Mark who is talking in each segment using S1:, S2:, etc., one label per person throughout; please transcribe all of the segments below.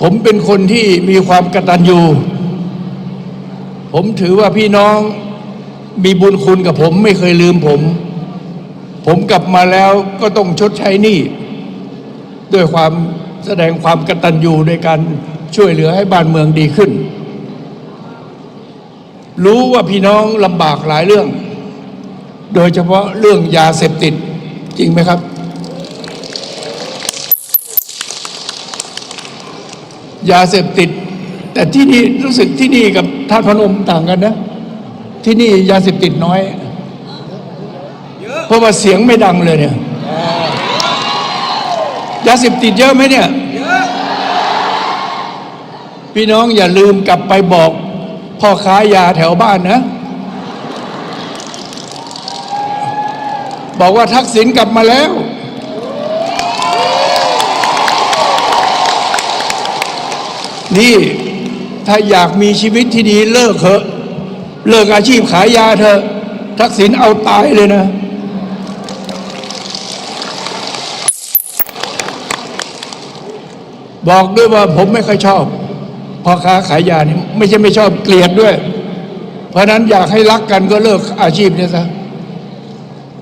S1: ผมเป็นคนที่มีความกตัญญู ผมถือว่าพี่น้องมีบุญคุณกับผมไม่เคยลืมผม ผมกลับมาแล้วก็ต้องชดใช้หนี้ด้วยความแสดงความกตัญญูในการช่วยเหลือให้บ้านเมืองดีขึ้น รู้ว่าพี่น้องลำบากหลายเรื่อง โดยเฉพาะเรื่องยาเสพติดจริงไหมครับ ยาเสพติด แต่ที่นี่รู้สึกที่นี่กับท่าพนมต่างกันนะ ที่นี่ยาเสพติดน้อย เพราะว่าเสียงไม่ดังเลยเนี่ยยาเสพติดเยอะไหมเนี่ยพี่น้องอย่าลืมกลับไปบอกพ่อค้ายาแถวบ้านนะ บอกว่าทักษิณกลับมาแล้ว นี่ถ้าอยากมีชีวิตที่ดีเลิกเถอะเลิกอาชีพขายยาเถอะทักษิณเอาตายเลยนะ บอกด้วยว่าผมไม่ค่อยชอบพ่อค้าขายยานี่ไม่ใช่ไม่ชอบเกลียดด้วย เพราะนั้นอยากให้รักกันก็เลิกอาชีพเนี่ยซะ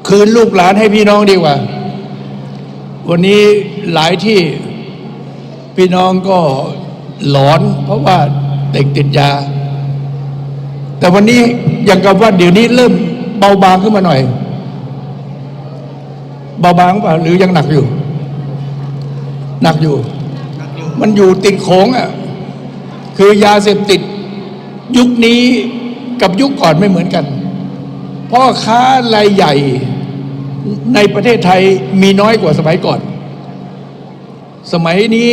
S1: คืนลูกหลานให้พี่น้องดีกว่า วันนี้หลายที่พี่น้องก็ หลอนเพราะว่าเด็กติดยา แต่วันนี้อย่างกับว่าเดี๋ยวนี้เริ่มเบาบางขึ้นมาหน่อย เบาบางเปล่าหรือยังหนักอยู่ หนักอยู่ มันอยู่ติดโขงอะคือยาเสพติดยุคนี้กับยุคก่อนไม่เหมือนกันพ่อค้ารายใหญ่ในประเทศไทยมีน้อยกว่าสมัยก่อน สมัยนี้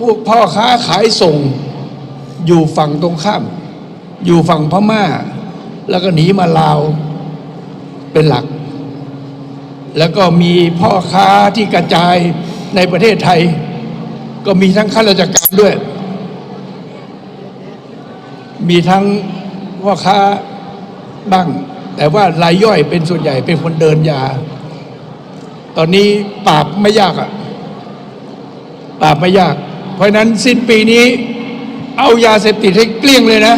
S1: พวกพ่อค้าขายส่ง อยู่ฝั่งตรงข้าม อยู่ฝั่งพม่า แล้วก็หนีมาลาวเป็นหลัก แล้วก็มีพ่อค้าที่กระจายในประเทศไทย ก็มีทั้งข้าราชการด้วย มีทั้งพ่อค้าบ้าง แต่ว่ารายย่อยเป็นส่วนใหญ่เป็นคนเดินยา ตอนนี้ปราบไม่ยากอะปราบไม่ยาก เพราะฉะนั้นสิ้นปีนี้ เอายาเสพติดให้เกลี้ยงเลยนะ